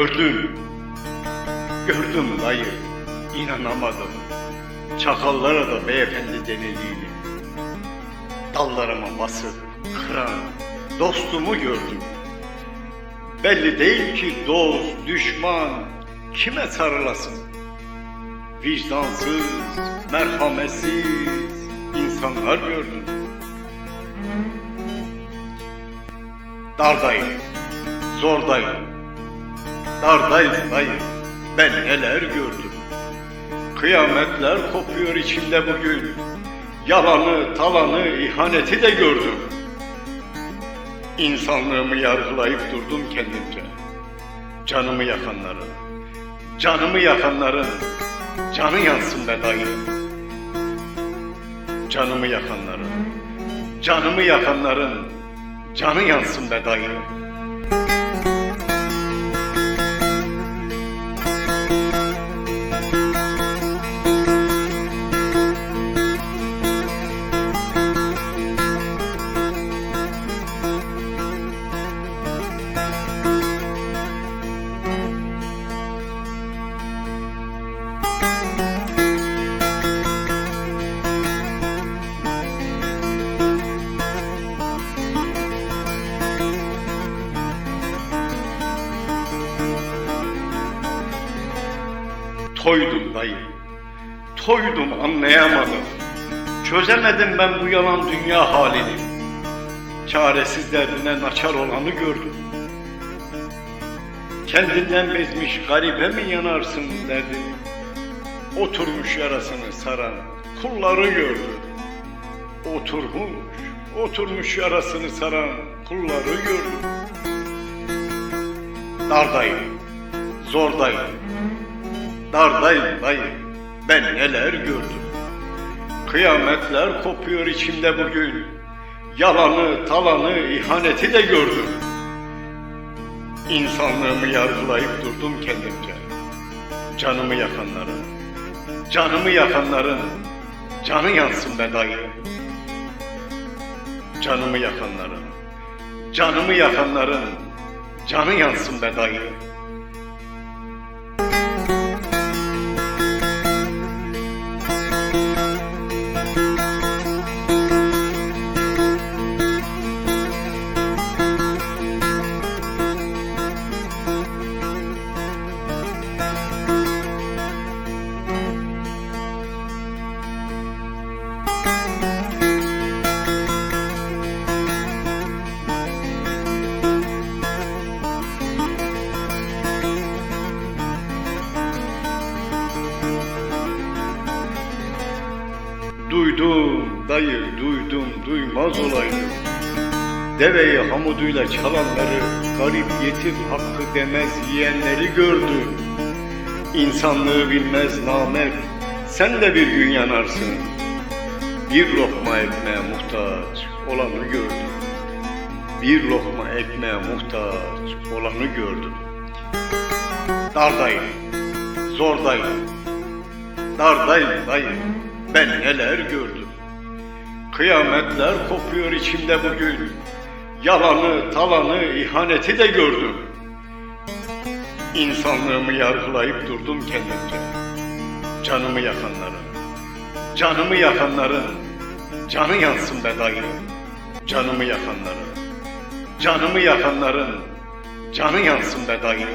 Gördüm. Gördüm dayı. İnanamadım. Çakallara da beyefendi denildiğini. Dallarıma basıp kıran dostumu gördüm. Belli değil ki dost, düşman kime sarılasın. Vicdansız, merhametsiz insanlar gördüm. Dardayım, zordayım, dardayım dayı. Ben neler gördüm. Kıyametler kopuyor içimde bugün. Yalanı, talanı, ihaneti de gördüm. İnsanlığımı yargılayıp durdum kendimce. Canımı yakanların, canımı yakanların, canı yansın be dayı. Canımı yakanların, canımı yakanların, canı yansın be dayı. Toydum dayı. Toydum anlayamadım. Çözemedim ben bu yalan dünya halini. Çaresiz derdine naçar olanı gördüm. Kendinden bezmiş garibe mi yanarsın derdini? Oturmuş yarasını saran kulları gördüm. Oturmuş, oturmuş yarasını saran kulları gördüm. Dardayım, zordayım, Dardayım dayı, ben neler gördüm. Kıyametler kopuyor içimde bugün. Yalanı, talanı, ihaneti de gördüm. İnsanlığımı yargılayıp durdum kendimce. Canımı yakanların, canımı yakanların, canı yansın be dayı. Canımı yakanların, canımı yakanların, canı yansın be dayı. Duydum dayı duydum duymaz olaydım. Deveyi hamuduyla çalanları, garip yetim hakkı demez yiyenleri gördüm. İnsanlığı bilmez namert, sen de bir gün yanarsın. Bir lokma ekmeğe muhtaç olanı gördüm. Bir lokma ekmeğe muhtaç olanı gördüm. Dardayım, zordayım, Dardayım dayı, ben neler gördüm. Kıyametler kopuyor içimde bugün. Yalanı, talanı, ihaneti de gördüm. İnsanlığımı yargılayıp durdum kendimce. Canımı yakanların, canımı yakanların, canı yansın be dayı. Canımı yakanların, canımı yakanların, canı yansın be dayı.